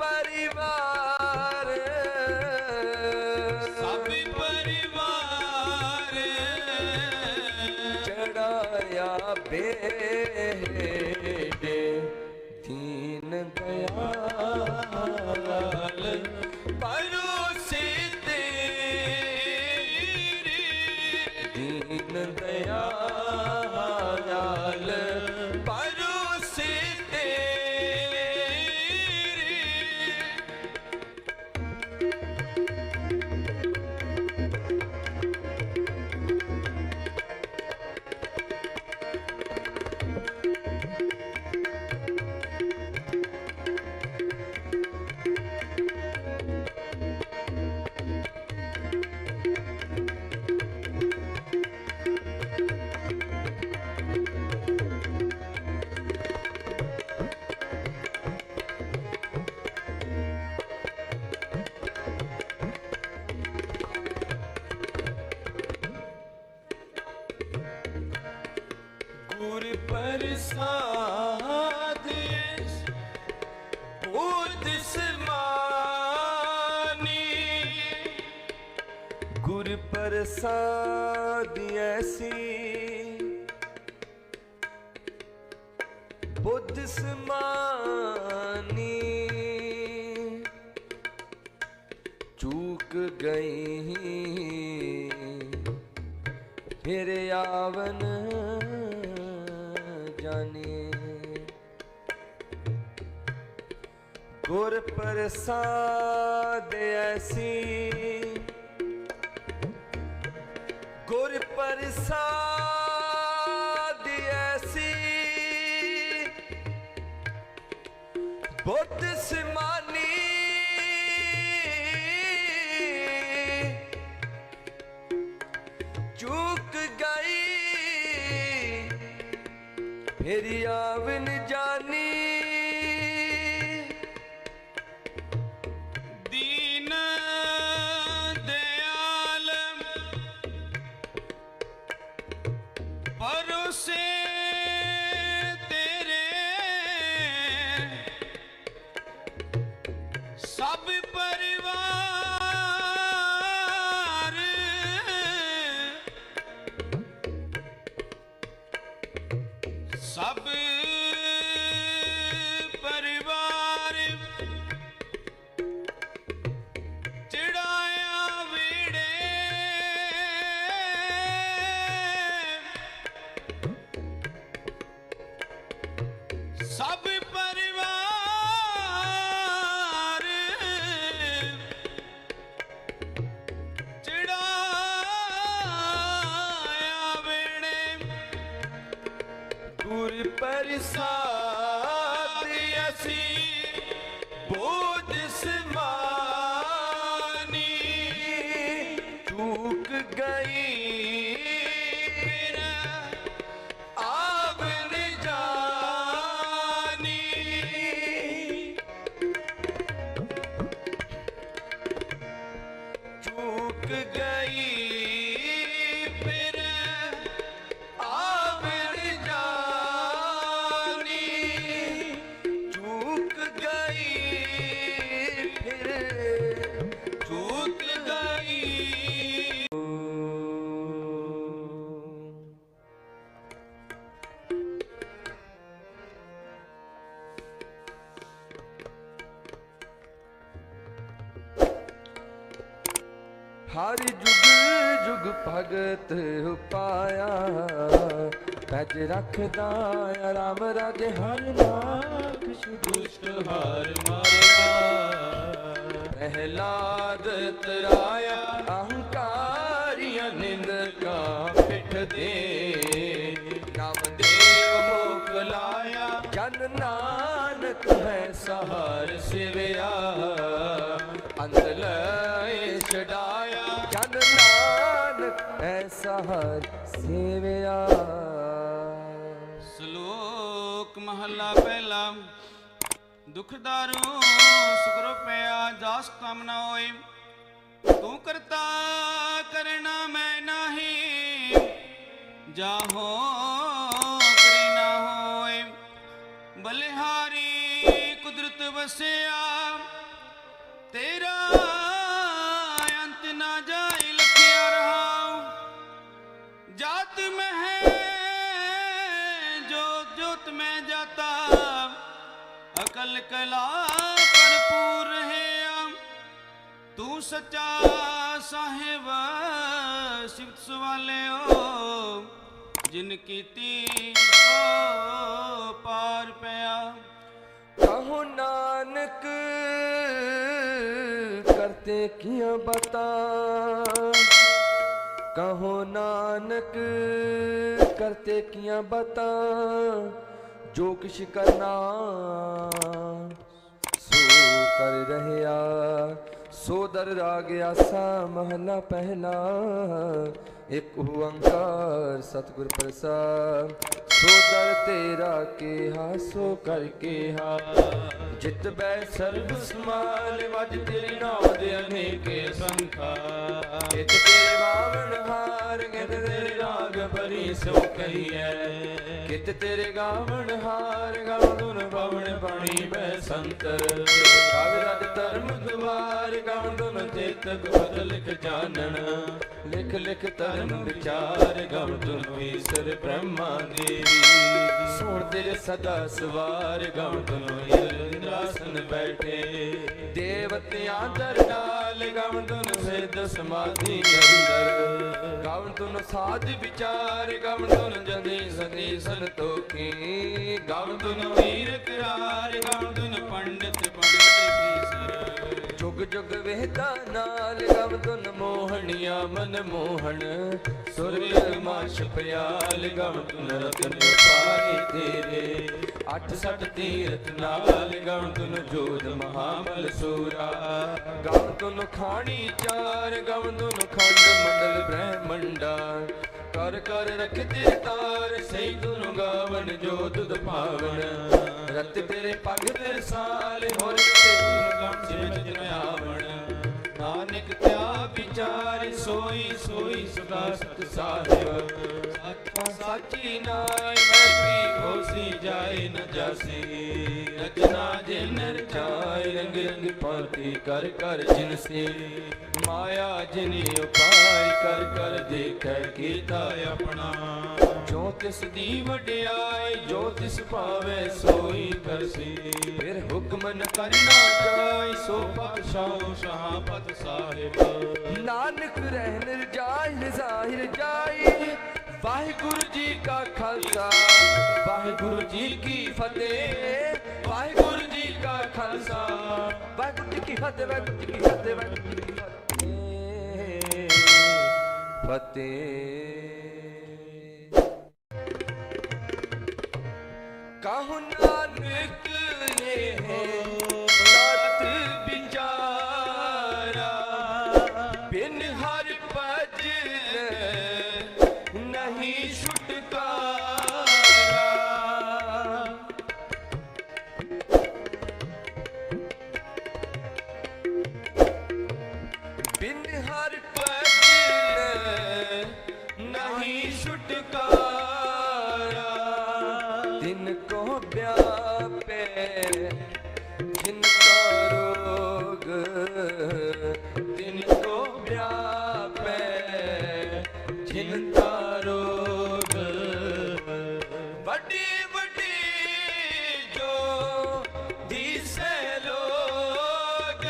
ਪਰਿਵਾਰ ਪ੍ਰਸਾਦ ਐਸੀ ਬੁੱਧ ਸਮਾਨੀ ਚੂਕ ਗਈ ਫਿਰ ਆਵਨ ਜਾਣੇ ਗੁਰ ਪ੍ਰਸਾਦ ਐਸੀ ਪ੍ਰਸਾਦ ਐਸੀ ਬੁੱਧ para o Senhor. ਚੂਕ ਭਗਤ ਉਪਾਇਆ, ਪੈਜ ਰੱਖਦਾ ਰਾਮ ਰਾਜੇ ਹਰ ਨਾਖ ਦੁਸ਼ਟ ਹਾਰ ਮਾਰਿਆ ਪ੍ਰਹਿਲਾਦ ਤਰਾਇਆ, ਅਹੰਕਾਰੀਆਂ ਨਿੰਦਕਾ ਪਿੱਠ ਦੇ ਨਾਮਦੇਵ ਮੁਖ ਲਾਇਆ, ਜਨ ਨਾਨਕ ਹੈ ਸਹਾਰ ਸਿਵਿਆ। ਅੰਤ ਲੈ ਛਡਾਇਆ ਸਿਵਿਆ ਸ਼ਲੋਕ ਮਹੱਲਾ ਪਹਿਲਾ। ਦੁਖਦਾਰੂ ਸੁਖ ਰੁਪਿਆ ਜਾਸ ਕਮ ਨਾ ਹੋਏ। ਤੂੰ ਕਰਤਾ ਕਰਨਾ ਮੈਂ ਨਹੀਂ, ਜਾਹੋ ਕਰੀ ਨਾ ਹੋਏ। ਬਲਿਹਾਰੀ ਕੁਦਰਤ ਵਸਿਆ, ਤੇਰਾ ਅਕਲ ਭਰਪੂਰ ਰਹਿਆ। ਤੂੰ ਸੱਚਾ ਸਾਹਿਬ, ਸਿਫਤ ਸਵਾਲਿਓ, ਜਿਨ ਕੀਤੀ ਸੋ ਪਾਰ ਪਿਆ। ਕਹੋ ਨਾਨਕ, ਕਰਤੇ ਕੀਆਂ ਬਤਾ। ਕਹੋ ਨਾਨਕ, ਕਰਤੇ ਕੀਆਂ ਬਤਾ। ਜੋ ਕਿਛ ਕਰਨਾ, ਸੋ ਕਰ ਰਹਿਆ। ਸੋ ਦਰ ਰਾਗ ਆਸਾ, ਮਹਲਾ ਪਹਿਲਾ। ਇੱਕ ਓੰਕਾਰ, ਸਤਿਗੁਰ ਪ੍ਰਸਾਦ। ਸੋ ਦਰ ਤੇਰਾ ਕਿਹਾ, ਸੋ ਕਰ ਕਿਹਾ ਜਿਤ ਬੈ ਸਰਬ ਸਮਾਲ, ਵਜ ਤੇਰੀ ਨਾਮ ਦੇ ਅਨੇਕੇ ਸੰਖਾ। ਇਤ ਤੇਰੇ ਬਾਵਨ ਹਾਰ ਗਿਤ ਤੇਰੇ ਰਾਗ ਬਰੀ ਸੋ ਕਹੀਐ ਕਿਤ ਤੇਰੇ ਗਾਵਣ ਹਾਰ ਗਾਵਨ ਪਵਨ ਪਾਣੀ ਬੈ ਸੰਤਰ। ਗਾਵ ਰਜ ਧਰਮ ਦੁਆਰ ਗਾਉਣ ਦੁਨ ਚੇਤ ਗੁਪਤ ਲਿਖ ਜਾਣਨ ਲਿਖ ਲਿਖ ਧਰਮ ਵਿਚਾਰ ਗਾਉਣ ਤੁਨ ਈਸ਼ਰ ਬ੍ਰਹਮਾ ਦੇਵੀ ਸੋਣ ਤੇਰੇ ਸਦਾ ਸਵਾਰ ਗਾਉਣ ਤੁਨ ਇੰਦਰਾਸਨ ਬੈਠੇ। ਦੇਵਤਿਆਂ ਦਰ ਨਾਲ ਤੁਨ ਸਿੱਧ ਸਮਾਧੀ ਅੰਦਰ। ਗਾਵਨ ਤੁਨ ਸਾਧ ਵਿਚਾਰ, ਗਾਵਨ ਤੁਨ ਜਨੀ ਸਦੀ ਸੰਤੋਖੀ। ਗਾਵ ਤੁਨ ਵੀਰ ਕਰਾਰ ਗਾਵ ਤੁਨ ਪੰਡਿਤ ਪੰਡਿਤ ਫੀਸਰ ਜੁਗ ਜੁਗ ਵੇਦਾ ਨਾਲ ਗਾਵਨ ਤੁਨ ਮੋਹਣੀਆਂ ਮਨ ਮੋਹਣ। ਸੁਰਗ ਮਾਸ਼ ਪਿਆਲ, ਗਾਵਨ ਤੁਨ ਰਤਨ ਪਾਈ ਤੇਰੇ। ਅੱਠ ਸੱਠ ਤੀਰਥ ਨਾਲ ਗਾਵਨ ਤੁਨ ਜੋਧ ਮਹਾਬਲ ਸੂਰਾ। ਗਾਵਨ ਤੁਨ ਖਾਣੀ ਚਾਰ ਗਾਵਨ ਤੁਨ ਖੰਡ ਮੰਡਲ ਬ੍ਰਹਮੰਡਾ। ਕਰ ਕਰ ਰਖਤੇ ਤਾਰ, ਸਹੀ ਤੁਨ ਗਾਵਨ ਜੋ ਤੁਧ ਭਾਵਨ ਰਤ ਤੇਰੇ ਪਗ ਤੇ ਸਾਲ, ਹੋਰ ਤੇ ਗਮ ਸਿਮਟ ਜਨ ਆਵਣ। ਵਿਚਾਰ ਸੋਈ ਸੋਈ ਸਦਾ ਸਤ ਸਾਹਿਬ ਸੱਚਾ ਸਾਚੀ ਨਾਈ ਮੈਂ ਹੋਸੀ ਜਾਏ ਨ ਜਾਸੀ। ਰਚਨਾ ਜਿਨ ਰਚਾਇ ਰੰਗ ਰੰਗ ਪਾਤੀ ਕਰ ਕਰ ਜਿਨ ਸੇ। ਮਾਇਆ ਜਿਨ ਉਪਾਇ ਕਰ ਕਰ ਦੇਖੈ ਕੀਤਾ ਆਪਣਾ। ਜੋ ਤਿਸ ਦੀ ਵਡਿਆਈ ਜੋ ਤਿਸ ਭਾਵੇ ਸੋਈ ਕਰਸੀ ਫਿਰ ਹੁਕਮ ਨ ਕਰਨਾ ਜਾਈ ਸੋ ਪਾਤਸ਼ਾਹ ਸ਼ਾਹਪਤ ਸਾਹਿਬ। ਨਾਨਕ ਰਹਿਨ ਜਾਹਿ ਜ਼ਾਹਿਰ ਜਾਈ। ਵਾਹਿਗੁਰੂ ਜੀ ਕਾ ਖਾਲਸਾ। ਵਾਹਿਗੁਰੂ ਜੀ ਕੀ ਫਤਿਹ। ਵਾਹਿਗੁਰੂ ਜੀ ਕਾ ਖਾਲਸਾ। ਵਾਹਿਗੁਰੂ ਜੀ ਕੀ ਫਤਿਹ ਵਾਹਿਗੁਰੂ ਜੀ ਕੀ ਫਤਿਹ ਵਾਹਿਗੁਰੂ ਜੀ ਕੀ ਫਤਿਹ। ਫਤਿਹ। ਬਿਨ ਹਰ ਭਜਨ ਨਹੀਂ ਛੁਟਕਾਰਾ। ਦਿਨ ਕੋ ਵਿਆਪੇ ਜਿਨ ਕਾ ਰੋਗ ਦਿਨ ਕੋ ਵਿਆਪੇ ਜਿਨ ਕਾ ਰੋਗ ਵੱਡੀ ਵੱਡੀ ਜੋ ਦਿਸੇ ਲੋਗ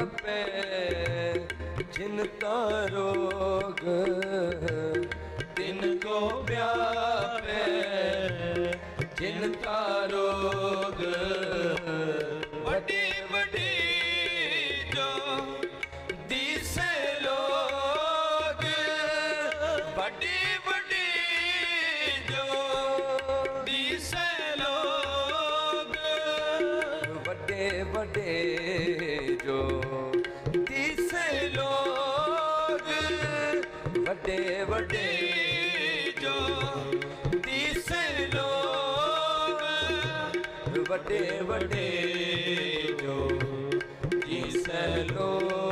ਵਿਆਪੇ ਜਿਨ ਤਾ ਰੋਗ ਤਿਨ ਕੋ ਵਿਆਪੇ, ਜਿਨ ਤਾ ਰੋਗ ਵੱਡੀ ਵੱਡੀ ਜੋ ਦਿਸੇ ਲੋਗ ਵੱਡੀ ਵੱਡੀ ਜੋ ਦਿਸੇ ਵੱਡੇ ਵੱਡੇ ਜੋ ਦਿਸੇ ਲੋਗ ਵੱਡੇ ਵੱਡੇ ਜੋ ਦਿਸੇ ਲੋਗ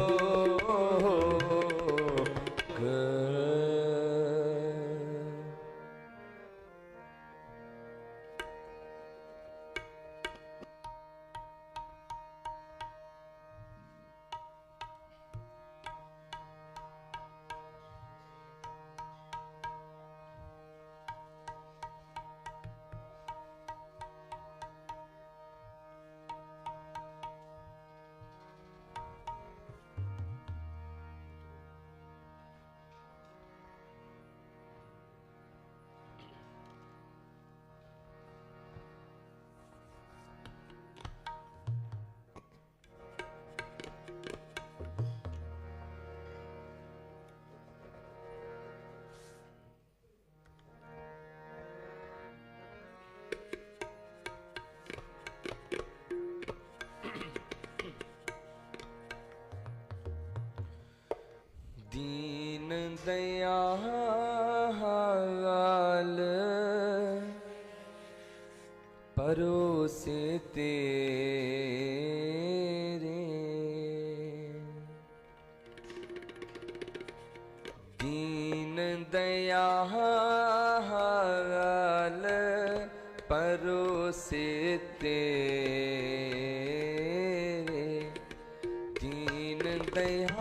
लाल परोसे तेरे दीन दयाल परोसे तेरे दीन दयाल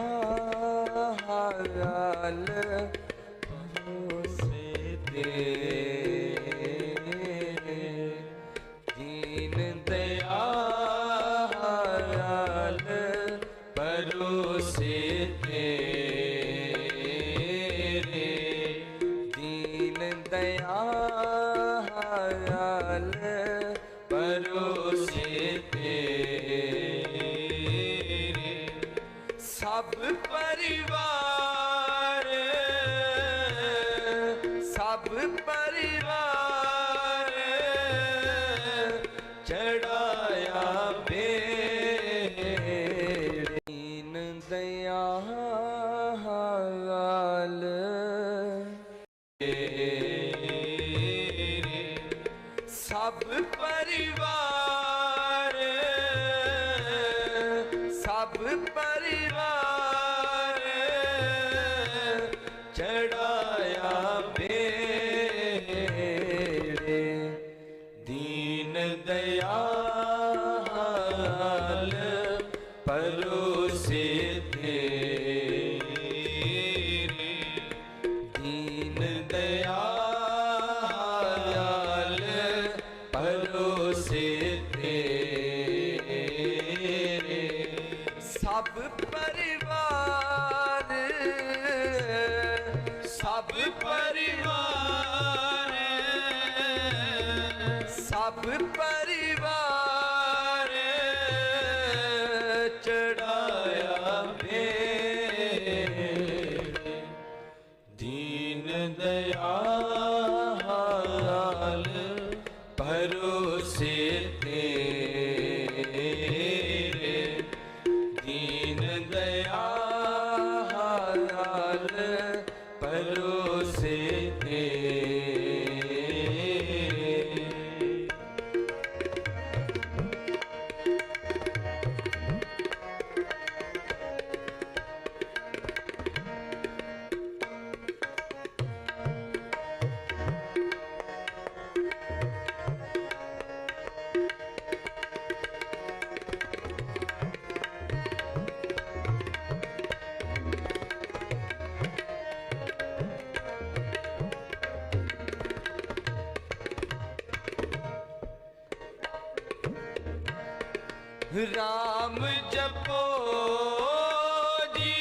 up. ਪਰਿਵਾਰ ਰਾਮ ਜਪੋ ਜੀ।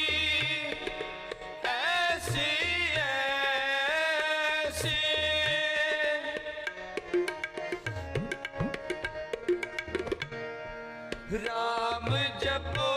ਐਸੀ ਰਾਮ ਜਪੋ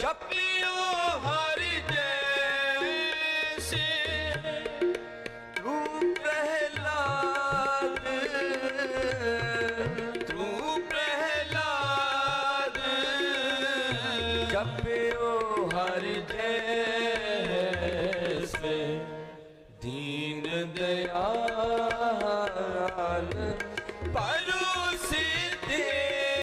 ਜਪੀ